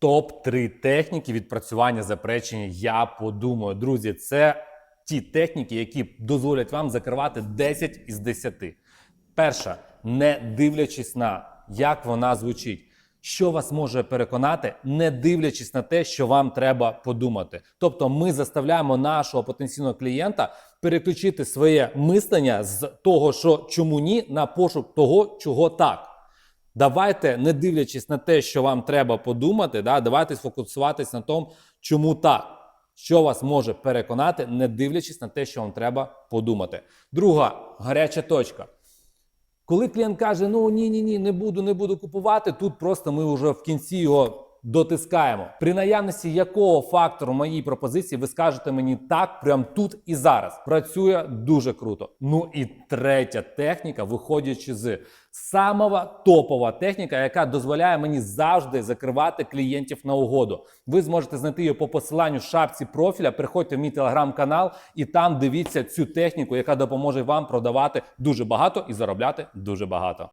Топ-3 техніки відпрацювання заперечення. Я подумаю, друзі, це ті техніки, які дозволять вам закривати 10 із 10. Перша, не дивлячись на як вона звучить. Що вас може переконати, не дивлячись на те, що вам треба подумати. Тобто, ми заставляємо нашого потенційного клієнта переключити своє мислення з того, що чому ні, на пошук того, чого так. Давайте, не дивлячись на те, що вам треба подумати, да, давайте сфокусуватись на тому, чому так. Що вас може переконати, не дивлячись на те, що вам треба подумати. Друга гаряча точка. Коли клієнт каже: ну ні, ні, ні, не буду, не буду купувати, тут просто ми вже в кінці його дотискаємо. При наявності якого фактору моїй пропозиції ви скажете мені так, прямо тут і зараз. Працює дуже круто. Ну і третя техніка, виходячи з самого топова техніка, яка дозволяє мені завжди закривати клієнтів на угоду. Ви зможете знайти її по посиланню в шапці профіля. Приходьте в мій телеграм-канал і там дивіться цю техніку, яка допоможе вам продавати дуже багато і заробляти дуже багато.